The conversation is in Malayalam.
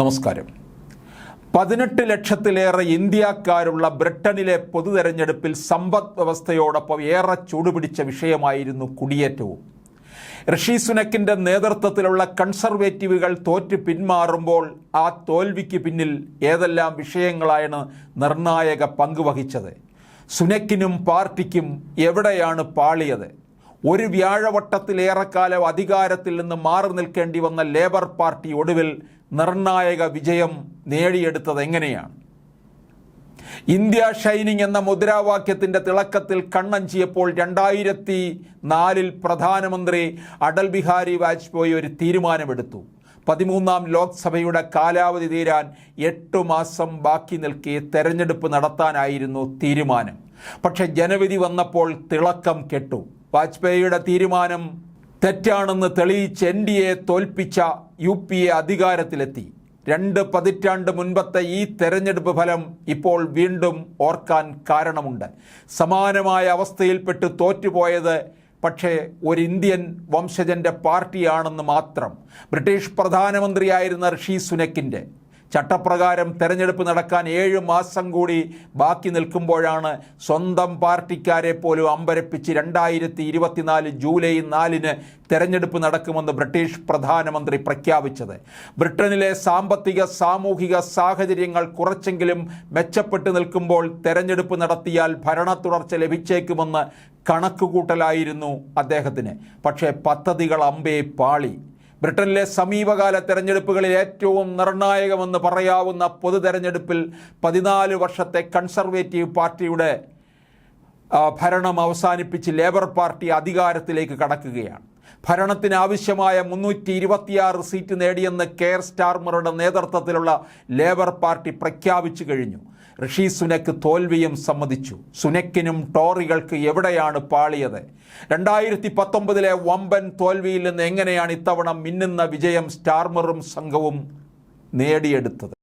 നമസ്കാരം. പതിനെട്ട് ലക്ഷത്തിലേറെ ഇന്ത്യക്കാരുള്ള ബ്രിട്ടനിലെ പൊതു തെരഞ്ഞെടുപ്പിൽ സമ്പദ് വ്യവസ്ഥയോടൊപ്പം ഏറെ ചൂടുപിടിച്ച വിഷയമായിരുന്നു കുടിയേറ്റവും. ഋഷി സുനക്കിന്റെ നേതൃത്വത്തിലുള്ള കൺസർവേറ്റീവുകൾ തോറ്റ് പിന്മാറുമ്പോൾ ആ തോൽവിക്ക് പിന്നിൽ ഏതെല്ലാം വിഷയങ്ങളാണ് നിർണായക പങ്കുവഹിച്ചത് സുനക്കിനും പാർട്ടിക്കും എവിടെയാണ് പാളിയത്? ഒരു വ്യാഴവട്ടത്തിലേറെക്കാലം അധികാരത്തിൽ നിന്ന് മാറി നിൽക്കേണ്ടി വന്ന ലേബർ പാർട്ടി ഒടുവിൽ നിർണായക വിജയം നേടിയെടുത്തത് എങ്ങനെയാണ്? ഇന്ത്യ ഷൈനിങ് എന്ന മുദ്രാവാക്യത്തിന്റെ തിളക്കത്തിൽ കണ്ണഞ്ചിയപ്പോൾ രണ്ടായിരത്തി നാലിൽ പ്രധാനമന്ത്രി അടൽ ബിഹാരി വാജ്പേയി ഒരു തീരുമാനമെടുത്തു. പതിമൂന്നാം ലോക്സഭയുടെ കാലാവധി തീരാൻ എട്ടു മാസം ബാക്കി നിൽക്കെ തെരഞ്ഞെടുപ്പ് നടത്താനായിരുന്നു തീരുമാനം. പക്ഷെ ജനവിധി വന്നപ്പോൾ തിളക്കം കെട്ടു. വാജ്പേയിയുടെ തീരുമാനം തെറ്റാണെന്ന് തെളിയിച്ച് എൻ ഡി എ തോൽപ്പിച്ച യു പി എ അധികാരത്തിലെത്തി. രണ്ട് പതിറ്റാണ്ട് മുൻപത്തെ ഈ തെരഞ്ഞെടുപ്പ് ഫലം ഇപ്പോൾ വീണ്ടും ഓർക്കാൻ കാരണമുണ്ട്. സമാനമായ അവസ്ഥയിൽപ്പെട്ട് തോറ്റുപോയത് പക്ഷേ ഒരു ഇന്ത്യൻ വംശജന്റെ പാർട്ടിയാണെന്ന് മാത്രം. ബ്രിട്ടീഷ് പ്രധാനമന്ത്രിയായിരുന്ന ഋഷി സുനക്കിന്റെ ചട്ടപ്രകാരം തെരഞ്ഞെടുപ്പ് നടക്കാൻ ഏഴ് മാസം കൂടി ബാക്കി നിൽക്കുമ്പോഴാണ് സ്വന്തം പാർട്ടിക്കാരെ പോലും അമ്പരപ്പിച്ച് രണ്ടായിരത്തി ഇരുപത്തിനാല് ജൂലൈ നാലിന് തെരഞ്ഞെടുപ്പ് നടക്കുമെന്ന് ബ്രിട്ടീഷ് പ്രധാനമന്ത്രി പ്രഖ്യാപിച്ചത്. ബ്രിട്ടനിലെ സാമ്പത്തിക സാമൂഹിക സാഹചര്യങ്ങൾ കുറച്ചെങ്കിലും മെച്ചപ്പെട്ടു നിൽക്കുമ്പോൾ തെരഞ്ഞെടുപ്പ് നടത്തിയാൽ ഭരണ തുടർച്ച ലഭിച്ചേക്കുമെന്ന് കണക്കുകൂട്ടലായിരുന്നു അദ്ദേഹത്തിന്. പക്ഷേ പദ്ധതികൾ അമ്പേ പാളി. ബ്രിട്ടനിലെ സമീപകാല തെരഞ്ഞെടുപ്പുകളിൽ ഏറ്റവും നിർണായകമെന്ന് പറയാവുന്ന പൊതു തെരഞ്ഞെടുപ്പിൽ പതിനാല് വർഷത്തെ കൺസർവേറ്റീവ് പാർട്ടിയുടെ ഭരണം അവസാനിപ്പിച്ച് ലേബർ പാർട്ടി അധികാരത്തിലേക്ക് കടക്കുകയാണ്. ഭരണത്തിന് ആവശ്യമായ മുന്നൂറ്റി ഇരുപത്തിയാറ് സീറ്റ് നേടിയെന്ന് കെയർ സ്റ്റാർമറുടെ നേതൃത്വത്തിലുള്ള ലേബർ പാർട്ടി പ്രഖ്യാപിച്ചു കഴിഞ്ഞു. ഋഷി സുനക്ക് തോൽവിയും സമ്മതിച്ചു. സുനക്കിനും ടോറികൾക്ക് എവിടെയാണ് പാളിയത്? രണ്ടായിരത്തി പത്തൊമ്പതിലെ വമ്പൻ തോൽവിയിൽ നിന്ന് എങ്ങനെയാണ് ഇത്തവണ മിന്നുന്ന വിജയം സ്റ്റാർമറും സംഘവും നേടിയെടുത്തത്?